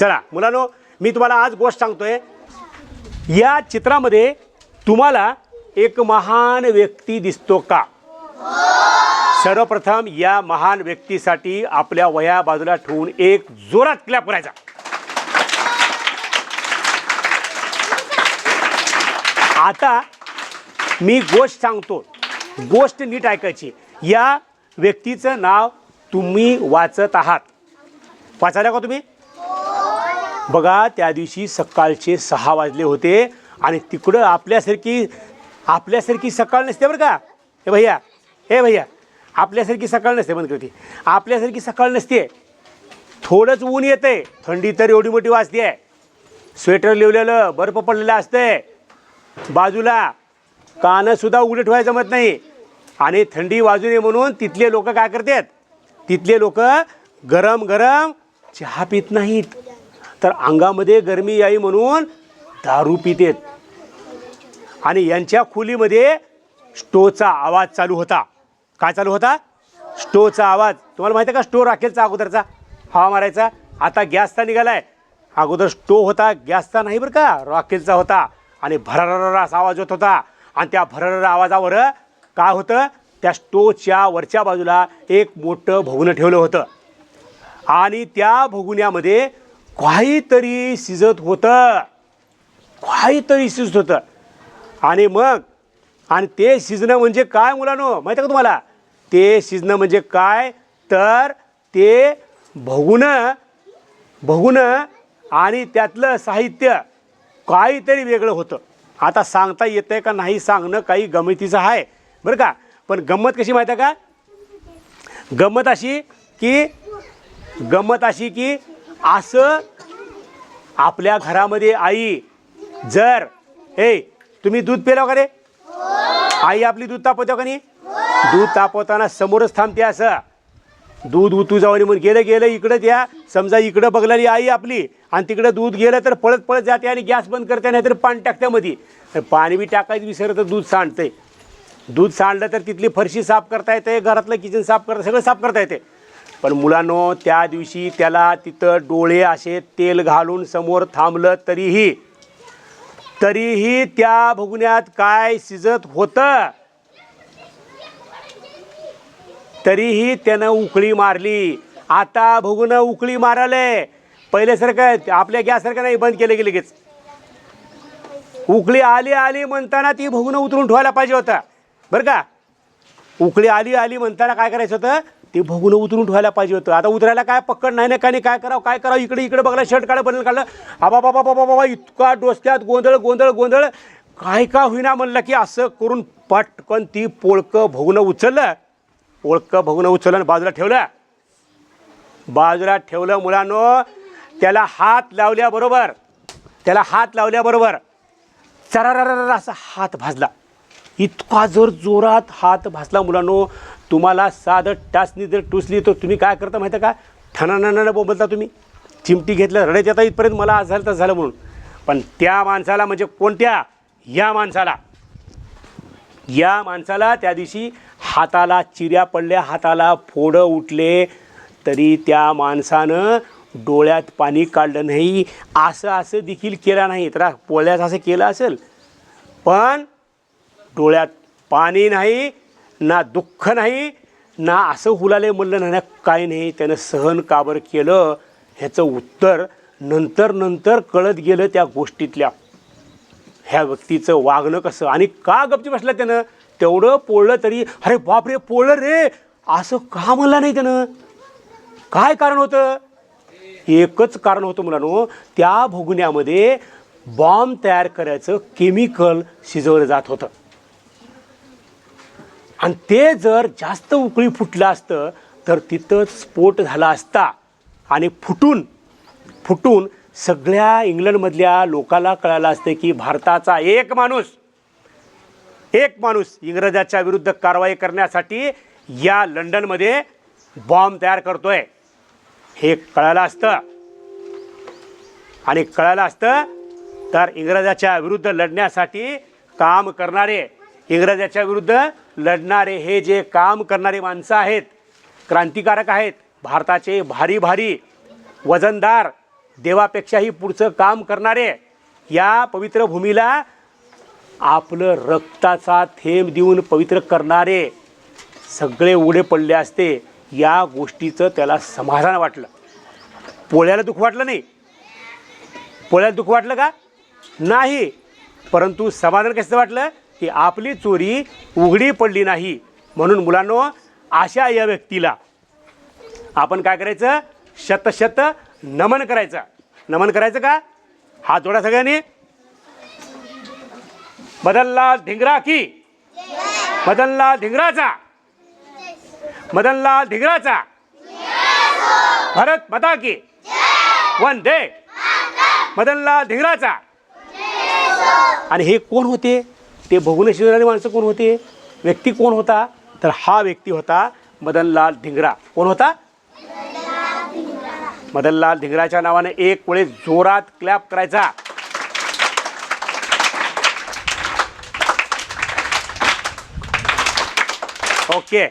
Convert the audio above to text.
चला मुलांनो मी तुम्हाला आज गोष्ट सांगतोय. या चित्रामध्ये तुम्हाला एक महान व्यक्ती दिसतो का? सर्वप्रथम या महान व्यक्तीसाठी आपल्या वया बाजूला ठेवून एक जोरात क्लॅप करायचा. आता मी गोष्ट सांगतो. गोष्ट नीट ऐकायची. या व्यक्तीचं नाव तुम्ही वाचत आहात. वाचायला का तुम्ही? बघा त्या दिवशी सकाळचे सहा वाजले होते आणि तिकडं आपल्यासारखी आपल्यासारखी सकाळ नसते बरं का? हे भैया हे भैया आपल्यासारखी सकाळ नसते बंद करते आपल्यासारखी सकाळ नसते. थोडंच ऊन येतं आहे थंडी तर एवढी मोठी वाजते आहे. स्वेटर लिवलेलं बर्फ पडलेलं असतंय. बाजूला कानंसुद्धा उघडे ठेवायला जमत नाही. आणि थंडी वाजू नये म्हणून तिथले लोक काय करतात? तिथले लोक गरम गरम चहा पित नाहीत. तर अंगामध्ये गरमी यावी म्हणून दारू पितेत. आणि यांच्या खोलीमध्ये स्टोचा आवाज चालू होता. काय चालू होता? स्टोचा आवाज. तुम्हाला माहिती आहे का स्टो राखेलचा अगोदरचा? हवा मारायचा. आता गॅसचा निघाला आहे अगोदर स्टो होता गॅसचा नाही बरं का रॉकेलचा होता. आणि भररर असा आवाज होत होता. आणि त्या भररर आवाजावर काय होतं? त्या स्टोच्या वरच्या बाजूला एक मोठं भोगणं ठेवलं होतं. आणि त्या भोगण्यामध्ये काहीतरी शिजत होतं. काहीतरी शिजत होतं. आणि मग आणि ते शिजणं म्हणजे काय मुलांनो? माहिती आहे का तुम्हाला? ते शिजणं म्हणजे काय? तर ते भगुणं भगुणं आणि त्यातलं साहित्य काहीतरी वेगळं होतं. आता सांगता येतं आहे का नाही सांगणं काही गमतीचं आहे. बरं का? पण गंमत कशी माहीत आहे का? गंमत अशी की गंमत अशी की असं आपल्या घरामध्ये आई जर हे तुम्ही दूध पिलाव का रे? आई आपली दूध तापवते का नाही? दूध तापवताना समोरच थांबते असं. दूध उतू जाऊन म्हणून गेलं गेलं इकडं त्या समजा इकडं बघणारी आई आपली आणि तिकडं दूध गेलं तर पळत पळत जाते आणि गॅस बंद करते नाही तर पाणी टाकते मध्ये तर पाणी बी टाकायचं विसरलं तर दूध सांडते दूध सांडलं तर तिथली फरशी साफ करता येते घरातलं किचन साफ करता सगळं साफ करता येते. पण मुलांनो त्या दिवशी त्याला तिथं डोळे असे तेल घालून समोर थांबलं तरीही तरीही त्या भुगण्यात काय शिजत होतं? तरीही त्यानं उकळी मारली. आता भुगणं उकळी माराले पहिल्यासारखं आपल्या गॅससारखं नाही बंद केलं की लगेच. उकळी आली आली म्हणताना ती भुगणं उतरून ठेवायला पाहिजे होता. बरं का? उकळी आली आली म्हणताना काय करायचं होतं? ते भोगून उतरून ठेवायला पाहिजे होतं. आता उतरायला काय पक्कड नाही ना काय नाही काय करावं काय करावं? इकडे इकडे बघायला शर्ट काढा बदल काढलं. आबा बाबा बाबा बाबा इतका डोसक्यात गोंधळ गोंधळ गोंधळ. काय का होईना म्हणलं की असं करून पटकन ती पोळकं भोगणं उचललं. पोळकं भोगणं उचललं आणि बाजूला ठेवलं. बाजूला ठेवलं मुलांनो. त्याला हात लावल्याबरोबर त्याला हात लावल्याबरोबर चरारारा असा हात भाजला इतका जर जोरात हात भासला मुलांनो तुम्हाला साधं टासनी जर टुसली तर तुम्ही काय करता माहिती आहे का? ठणानानं बोलता तुम्ही. चिमटी घेतलं रडत येता इथपर्यंत मला आज झालं तर झालं म्हणून. पण त्या माणसाला म्हणजे कोणत्या? या माणसाला. या माणसाला त्या दिवशी हाताला चिऱ्या पडल्या हाताला फोडं उठले तरी त्या माणसानं डोळ्यात पाणी काढलं नाही. असं असं देखील केलं नाही. तर पोळ्यात असं केलं असेल. पण डोळ्यात पाणी नाही ना दुःख नाही ना असं हुलाले म्हणलं नाही ना काय नाही. त्यानं सहन काबर केलं ह्याचं उत्तर नंतर नंतर कळत गेलं त्या गोष्टीतल्या. ह्या व्यक्तीचं वागणं कसं? आणि का गपची बसलं त्यानं? तेवढं पोळलं तरी अरे बापरे पोळलं रे! असं का म्हणलं नाही त्यानं? काय कारण होतं? एकच कारण होतं मुलांनो त्या भोगण्यामध्ये बॉम्ब तयार करायचं केमिकल शिजवलं जात होतं. आणि ते जर जास्त उकळी फुटलं असतं तर तिथंच स्फोट झाला असता आणि फुटून फुटून सगळ्या इंग्लंडमधल्या लोकाला कळालं असतं की भारताचा एक माणूस एक माणूस इंग्रजाच्या विरुद्ध कारवाई करण्यासाठी या लंडनमध्ये बॉम्ब तयार करतोय. हे कळालं असतं. आणि कळालं असतं तर इंग्रजाच्या विरुद्ध लढण्यासाठी काम करणारे इंग्रजाच्या विरुद्ध लढणारे हे जे काम करणारे माणसं आहेत क्रांतिकारक आहेत भारताचे भारी भारी वजनदार देवापेक्षाही पुढचं काम करणारे या पवित्र भूमीला आपलं रक्ताचा थेंब देऊन पवित्र करणारे सगळे उडे पडले असते या गोष्टीचं त्याला समाधान वाटलं. पोळ्याला दुःख वाटलं नाही? पोळ्याला दुःख वाटलं का? नाही. परंतु समाधान कसं वाटलं? की आपली चोरी उघडी पडली नाही. म्हणून मुलांनो अशा या व्यक्तीला. आपण काय करायचं? शतशत नमन करायचं. नमन करायचं का? हात जोडा सगळ्यांनी. मदनलाल धिंगरा की? मदनलाल धिंगराचा. मदनलाल धिंगराचा. भरत माता की. वंदे. मदनलाल धिंगराचा. आणि हे कोण होते? ते बघून शिजणारी माणसं कोण होते? व्यक्ती कोण होता? तर हा व्यक्ती होता मदनलाल धिंगरा. कोण होता? मदनलाल धिंगराच्या नावाने एक वेळेस जोरात क्लॅप करायचा. ओके.